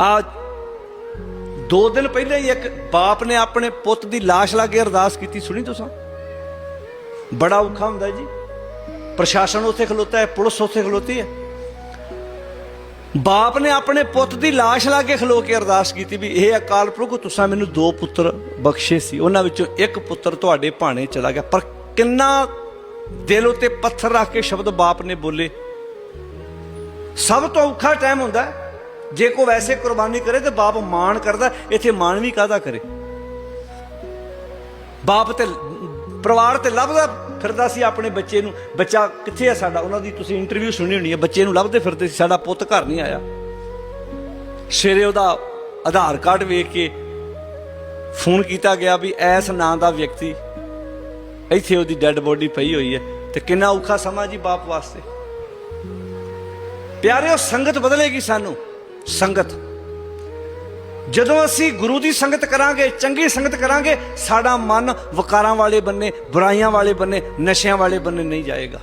ਆ ਦੋ ਦਿਨ ਪਹਿਲਾਂ ਹੀ ਇੱਕ ਬਾਪ ਨੇ ਆਪਣੇ ਪੁੱਤ ਦੀ লাশ ਲਾ ਕੇ ਅਰਦਾਸ ਕੀਤੀ ਸੁਣੀ ਤੁਸੀਂ ਬੜਾ ਔਖਾ ਹੁੰਦਾ ਜੀ ਪ੍ਰਸ਼ਾਸਨ ਉੱਥੇ ਖਲੋਤਾ ਹੈ ਪੁਲਿਸ ਉੱਥੇ ਖਲੋਤੀ ਹੈ ਬਾਪ ਨੇ ਆਪਣੇ ਪੁੱਤ ਦੀ লাশ ਲਾ ਕੇ ਖਲੋ ਕੇ ਅਰਦਾਸ ਕੀਤੀ ਵੀ ਇਹ ਅਕਾਲ ਪੁਰਖ ਤੁਸੀਂ ਮੈਨੂੰ ਦੋ ਪੁੱਤਰ ਬਖਸ਼ੇ ਸੀ ਉਹਨਾਂ ਵਿੱਚੋਂ ਇੱਕ ਪੁੱਤਰ ਤੁਹਾਡੇ ਭਾਣੇ ਚਲਾ ਗਿਆ ਪਰ ਕਿੰਨਾ ਦਿਲ ਉਤੇ ਪੱਥਰ ਰੱਖ ਕੇ ਸ਼ਬਦ ਬਾਪ ਨੇ ਬੋਲੇ ਸਭ ਤੋਂ ਔਖਾ ਟਾਈਮ ਹੁੰਦਾ ਹੈ। ਜੇ ਕੋ ਵੈਸੇ ਕੁਰਬਾਨੀ ਕਰੇ ਤੇ ਬਾਪ ਮਾਣ ਕਰਦਾ, ਇੱਥੇ ਮਾਣ ਵੀ ਕਾਹਦਾ ਕਰੇ? ਬਾਪ ਤੇ ਪਰਿਵਾਰ ਤੇ ਲੱਭਦਾ ਫਿਰਦਾ ਸੀ ਆਪਣੇ ਬੱਚੇ ਨੂੰ, ਬੱਚਾ ਕਿੱਥੇ ਹੈ ਸਾਡਾ? ਉਹਨਾਂ ਦੀ ਤੁਸੀਂ ਇੰਟਰਵਿਊ ਸੁਣੀ ਹੋਣੀ ਹੈ ਬੱਚੇ ਨੂੰ ਲੱਭਦੇ ਫਿਰਦੇ ਸੀ, ਸਾਡਾ ਪੁੱਤ ਘਰ ਨਹੀਂ ਆਇਆ। ਸਵੇਰੇ ਉਹਦਾ ਆਧਾਰ ਕਾਰਡ ਵੇਖ ਕੇ ਫੋਨ ਕੀਤਾ ਗਿਆ ਵੀ ਐਸ ਨਾਂ ਦਾ ਵਿਅਕਤੀ ਇੱਥੇ ਉਹਦੀ ਡੈੱਡ ਬੋਡੀ ਪਈ ਹੋਈ ਹੈ ਤੇ ਕਿੰਨਾ ਔਖਾ ਸਮਾਂ ਜੀ ਬਾਪ ਵਾਸਤੇ। ਪਿਆਰਿਓ, ਸੰਗਤ ਬਦਲੇਗੀ ਸਾਨੂੰ। ਸੰਗਤ। ਜਦੋਂ ਅਸੀਂ ਗੁਰੂ ਦੀ ਸੰਗਤ ਕਰਾਂਗੇ, ਚੰਗੀ ਸੰਗਤ ਕਰਾਂਗੇ, ਸਾਡਾ ਮਨ ਵਕਾਰਾਂ ਵਾਲੇ ਬੰਨੇ, ਬੁਰਾਈਆਂ ਵਾਲੇ ਬੰਨੇ, ਨਸ਼ਿਆਂ ਵਾਲੇ ਬੰਨੇ ਨਹੀਂ ਜਾਏਗਾ।